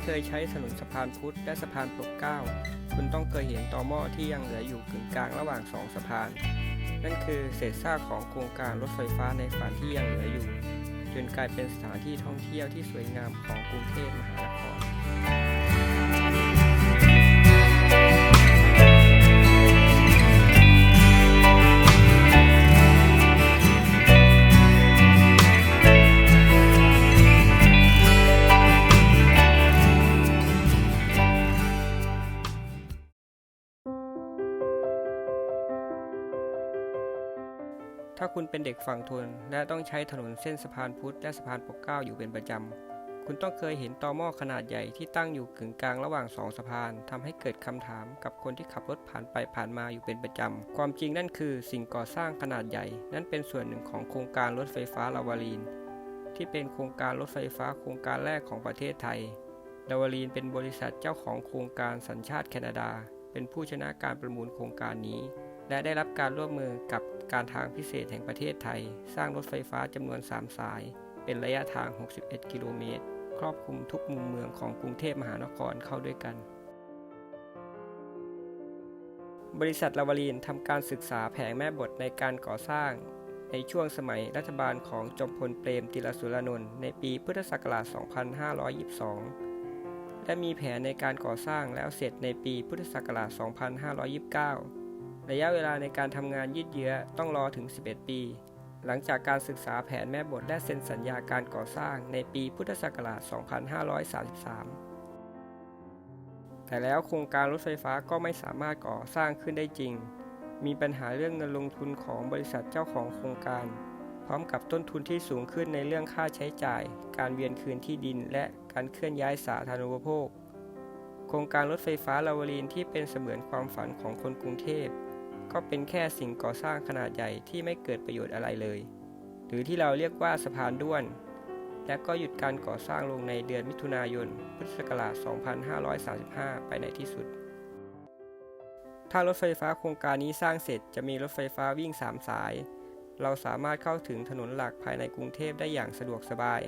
ที่เคยใช้ถนนสะพานพุทธและสะพานปกเก้า คุณต้องเคยเห็นตอหม้อที่ยังเหลืออยู่กึ่งกลางระหว่างสองสะพาน นั่นคือเศษซากของโครงการรถไฟฟ้าในฝันที่ยังเหลืออยู่ จนกลายเป็นสถานที่ท่องเที่ยวที่สวยงามของกรุงเทพมหานคร ถ้าคุณเป็นเด็กฝั่งทนและต้องใช้ถนนเส้นสะพานพุทธและสะพานปกเก้าอยู่เป็นประจำ คุณต้องเคยเห็นตอหม้อขนาดใหญ่ที่ตั้งอยู่กึ่งกลางระหว่างสองสะพานทำให้เกิดคำถามกับคนที่ขับรถผ่านไปผ่านมาอยู่เป็นประจำ ความจริงนั่นคือสิ่งก่อสร้างขนาดใหญ่ นั่นเป็นส่วนหนึ่งของโครงการรถไฟฟ้าลาวารีน ที่เป็นโครงการรถไฟฟ้าโครงการแรกของประเทศไทยลาวารีนเป็นบริษัทเจ้าของโครงการสัญชาติแคนาดา เป็นผู้ชนะการประมูลโครงการนี้และได้รับการร่วมมือกับ การทางพิเศษแห่งประเทศไทย สร้างรถไฟฟ้าจำนวน 3 สาย เป็นระยะทาง 61 กิโลเมตร ครอบคลุมทุกมุมเมืองของกรุงเทพมหานครเข้าด้วยกัน บริษัทลาวารีนทำการศึกษาแผงแม่บทในการก่อสร้าง ในช่วงสมัยรัฐบาลของจอมพลเปรมติลสุรานนท์ในปีพุทธศักราช 2522และมีแผนในการก่อสร้างแล้วเสร็จในปีพุทธศักราช 2529 ระยะเวลาในการทำงานยืดเยื้อต้องรอถึง 11 ปี หลังจากการศึกษาแผนแม่บทและเซ็นสัญญาการก่อสร้างในปีพุทธศักราช 2533 แต่แล้วโครงการรถไฟฟ้าก็ไม่สามารถก่อสร้างขึ้นได้จริง มีปัญหาเรื่องเงินลงทุนของบริษัทเจ้าของโครงการ พร้อมกับต้นทุนที่สูงขึ้นในเรื่องค่าใช้จ่าย การเวียนคืนที่ดิน และการเคลื่อนย้ายสาธารณูปโภคโครงการรถไฟฟ้าลาวารีนที่เป็นเสมือนความฝันของคนกรุงเทพ ก็เป็นแค่สิ่งก่อสร้างขนาดใหญ่ที่ไม่เกิดประโยชน์อะไรเลย หรือที่เราเรียกว่าสะพานด้วน และก็หยุดการก่อสร้างลงในเดือนมิถุนายน พุทธศักราช 2535 ไปในที่สุด ถ้ารถไฟฟ้าโครงการนี้สร้างเสร็จจะมีรถไฟฟ้าวิ่ง 3 สาย เราสามารถเข้าถึงถนนหลักภายในกรุงเทพได้อย่างสะดวกสบาย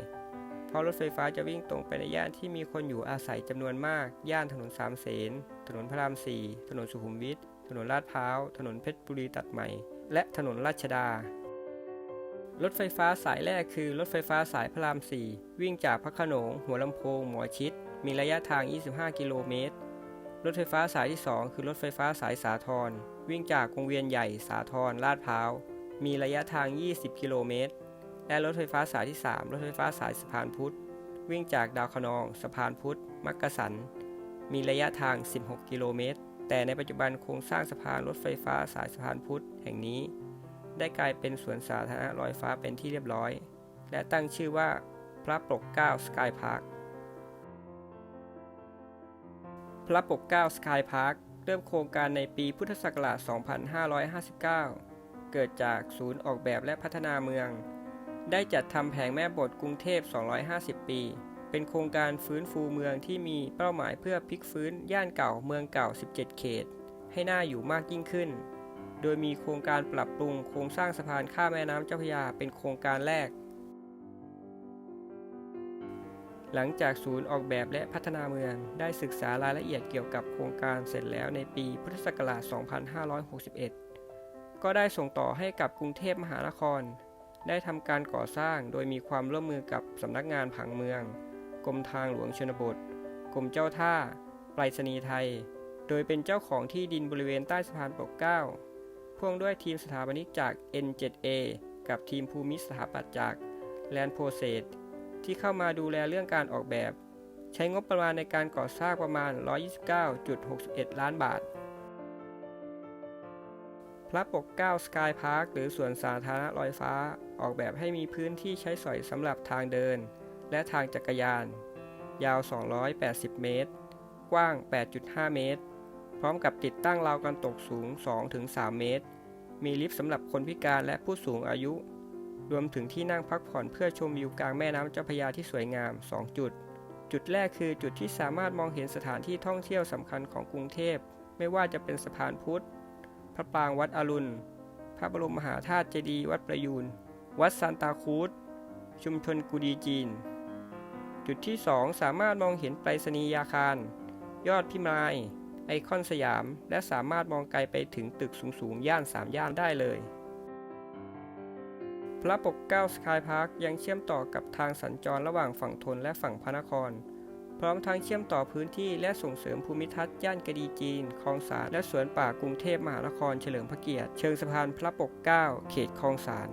เพราะรถไฟฟ้าจะวิ่งตรงไปในย่านที่มีคนอยู่อาศัยจำนวนมาก ย่านถนนสามเสน ถนนพระรามสี่ถนนสุขุมวิท นนลาดพร้าว ถนนเพชรบุรีตัดใหม่ และถนนราชดา รถไฟฟ้าสายแรกคือรถไฟฟ้าสายพระรามสี่วิ่งจากพระโขนง หัวลำโพง หมอชิด มีระยะทาง 25 กิโลเมตร รถไฟฟ้าสายที่ 2 คือรถไฟฟ้าสายสาทร วิ่งจากวงเวียนใหญ่สาทรลาดพร้าว มีระยะทาง 20 กิโลเมตร และรถไฟฟ้าสายที่ 3 รถไฟฟ้าสายสะพานพุทธ วิ่งจากดาวคะนอง สะพานพุทธ มักกะสัน มีระยะทาง 16 กิโลเมตร แต่ในปัจจุบันโครงสร้างสะพานรถไฟฟ้าสายสะพานพุทธแห่งนี้ ได้กลายเป็นสวนสาธารณะลอยฟ้าเป็นที่เรียบร้อย และตั้งชื่อว่าพระปกเก้าสกายพาร์คพระปกเก้าสกายพาร์คเริ่มโครงการในปีพุทธศักราช 2559 เกิดจากศูนย์ออกแบบและพัฒนาเมือง ได้จัดทำแผงแม่บทกรุงเทพ 250 ปี เป็นโครงการฟื้นฟูเมืองที่มีเป้าหมายเพื่อพลิกฟื้นย่านเก่าเมืองเก่า 17 เขต ให้น่าอยู่มากยิ่งขึ้น โดยมีโครงการปรับปรุงโครงสร้างสะพานข้ามแม่น้ำเจ้าพระยาเป็นโครงการแรก หลังจากศูนย์ออกแบบและพัฒนาเมืองได้ศึกษารายละเอียดเกี่ยวกับโครงการเสร็จแล้วในปีพุทธศักราช 2561 ก็ได้ส่งต่อให้กับกรุงเทพมหานครได้ทำการก่อสร้างโดยมีความร่วมมือกับสำนักงานผังเมือง กรมทางหลวงชนบท กรมเจ้าท่าไปรษณีย์ไทย โดยเป็นเจ้าของที่ดินบริเวณใต้สะพานปกเก้าพ่วงด้วยทีมสถาปนิกจาก N7A กับทีมภูมิสถาปัตย์จาก Land p r o c e s ที่เข้ามาดูแลเรื่องการออกแบบ ใช้งบประมาณในการก่อสร้างประมาณ 129.61 ล้านบาท พระปกเก้าสกายพาร์คหรือสวนสาธารณะลอยฟ้า ออกแบบให้มีพื้นที่ใช้สอยสำหรับทางเดิน และทางจักรยาน ยาว 280 เมตร กว้าง 8.5 เมตร พร้อมกับติดตั้งราวกันตกสูง 2-3 เมตร มีลิฟต์สำหรับคนพิการและผู้สูงอายุ รวมถึงที่นั่งพักผ่อนเพื่อชมวิวกลางแม่น้ำเจ้าพระยาที่สวยงาม 2 จุด จุดแรกคือจุดที่สามารถมองเห็นสถานที่ท่องเที่ยวสำคัญของกรุงเทพ ไม่ว่าจะเป็นสะพานพุทธ พระปรางวัดอรุณ พระบรมมหาธาตุเจดีย์วัดประยูน วัดซานตาคูดชุมชนกูดีจีน จุดที่ 2 สามารถมองเห็นไปรษณียาคาร ยอดพิมาย ไอคอนสยาม และสามารถมองไกลไปถึงตึกสูงๆ ย่าน 3 ย่านได้เลย พระปกเก้าสกายพาร์คยังเชื่อมต่อกับทางสัญจรระหว่างฝั่งทนและฝั่งพระนคร พร้อมทั้งเชื่อมต่อพื้นที่และส่งเสริมภูมิทัศน์ย่านกระดีจีน คลองสารและสวนป่ากรุงเทพมหานครเฉลิมพระเกียรติ เชิงสะพานพระปกเก้าเขตคลองสาร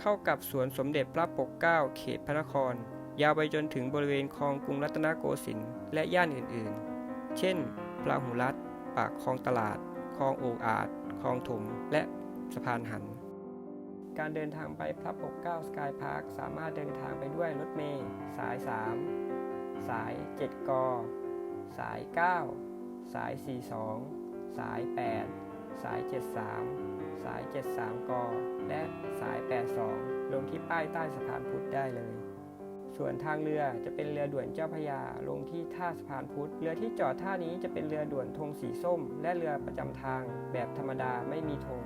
เข้ากับสวนสมเด็จพระปกเก้าเขตพระนคร ยาวไปจนถึงบริเวณคลองกรุงรัตนโกสินทร์และย่านอื่นๆ เช่นปลาหูรัดปากคลองตลาด คลองโอกอาจคลองถม และสะพานหัน การเดินทางไปพระปกเก้าสกายพาร์คสามารถเดินทางไปด้วยรถเมล์สาย 3 สาย 7 ก สาย 9 สาย 42 สาย 8 สาย 73 สาย 73 ก และสาย 82 ลงที่ป้ายใต้สะพานพุทธได้เลย ส่วนทางเรือจะเป็นเรือด่วนเจ้าพยา ลงที่ท่าสะพานพุทธ เรือที่จอดท่านี้จะเป็นเรือด่วนธงสีส้ม และเรือประจำทางแบบธรรมดาไม่มีธง